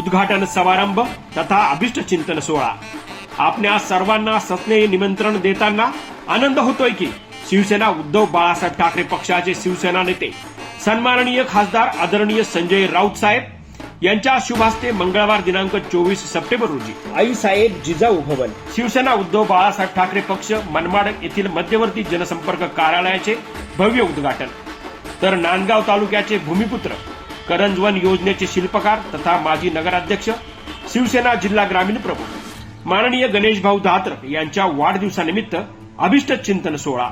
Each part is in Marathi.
उद्घाटन समारंभ तथा अभिष्ट चिंतन सोहळा. आपल्या सर्वांना सत्ने निमंत्रण देताना आनंद होतोय की शिवसेना उद्धव बाळासाहेब ठाकरे पक्षाचे शिवसेना नेते सन्माननीय खासदार आदरणीय संजय राऊत साहेब यांच्या शुभ हस्ते मंगळवार दिनांक चोवीस सप्टेंबर रोजी. आई साहेब जिजाऊ भवन. शिवसेना उद्धव बाळासाहेब ठाकरे पक्ष मनमाड येथील मध्यवर्ती जनसंपर्क कार्यालयाचे भव्य उद्घाटन. तर नांदगाव तालुक्याचे भूमिपुत्र करंजवन योजनेचे शिल्पकार तथा माजी नगराध्यक्ष शिवसेना जिल्हा ग्रामीण प्रमुख माननीय गणेश भाऊ दात्र यांच्या वाढदिवसानिमित्त अभिष्ट चिंतन सोहळा.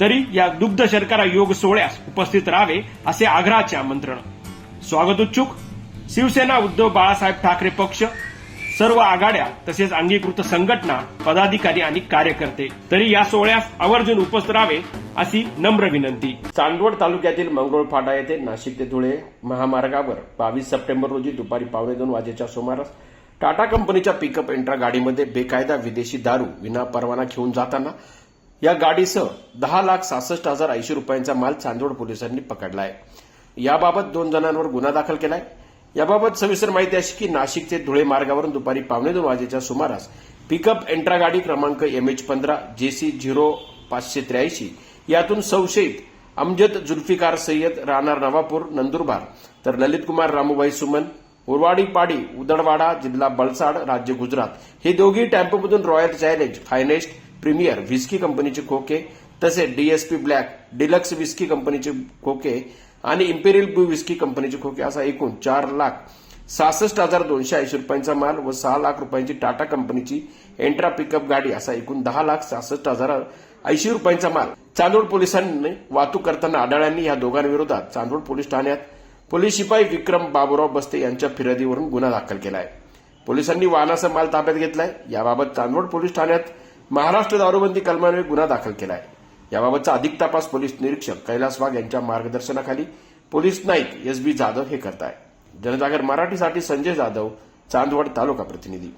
तरी या दुग्ध शर्करा योग सोहळ्यास उपस्थित राहावे असे आग्रहाचे आमंत्रण स्वागत उत्सुक शिवसेना उद्धव बाळासाहेब ठाकरे पक्ष सर्व आघाड्या तसेच अंगीकृत संघटना पदाधिकारी आणि कार्यकर्ते. तरी या सोहळ्यास आवर्जून उपस्थित राहावे अशी नम्र विनंती. चांदवड तालुक्यातील मंगरुळ फाटा येथे नाशिक ते धुळे महामार्गावर बावीस सप्टेंबर रोजी दुपारी पावणे दोन वाजेच्या सुमारास टाटा कंपनीच्या पिकअप एंट्रा गाडीमध्ये बेकायदा विदेशी दारू विना परवाना घेऊन जाताना या गाडीसह दहा लाख सहासष्ट हजार ऐंशी रुपयांचा माल चांदवड पोलिसांनी पकडला आहे याबाबत दोन जणांवर गुन्हा दाखल केलाय. याबाबत सविस्तर माहिती अशी की नाशिक ते धुळे मार्गावरून दुपारी पावणे दोन वाजेच्या सुमारास पिकअप एंट्रा गाडी क्रमांक एम एच पंधरा जेसी झिरो पाचशे त्र्याऐंशी यातून संशयित अमजद जुल्फिकार सय्यद राहणार नवापूर नंदुरबार. तर ललितकुमार रामूबाई सुमन उरवाडी पाडी उदडवाडा जिल्हा बलसाड राज्य गुजरात. हे दोघी टॅम्पोमधून Royal Challenge finest premier whisky कंपनीचे खोके तसेच डीएसपी ब्लॅक डिलक्स व्हिस्की कंपनीचे खोके आणि इम्पेरियल ब्लू व्हिस्की कंपनीचे खोके असा एकूण चार लाख सहासष्ट हजार दोनशे ऐंशी रुपयांचा माल व सहा लाख रुपयांची टाटा कंपनीची एंट्रा पिकअप गाडी असा एकूण दहा लाख सहासष्ट हजार ऐंशी रुपयांचा माल. चांदोड पोलिसांनी वाहतूक करताना आढळ्यांनी या दोघांविरोधात चांदोड पोलीस ठाण्यात पोलीस शिपाई विक्रम बाबुराव बस्ते यांच्या फिर्यादीवरून गुन्हा दाखल केला आहे पोलिसांनी वाहनाचा माल ताब्यात घेतलाय. याबाबत चांदवड पोलीस ठाण्यात महाराष्ट्र दारूबंदी कलमान्वये गुन्हा दाखल केला आहे याबाबतचा अधिक तपास पोलीस निरीक्षक कैलास वाघ यांच्या मार्गदर्शनाखाली police Naik S B Jadhav हे करताय. जनजागर मराठीसाठी संजय जाधव चांदवड तालुका प्रतिनिधी.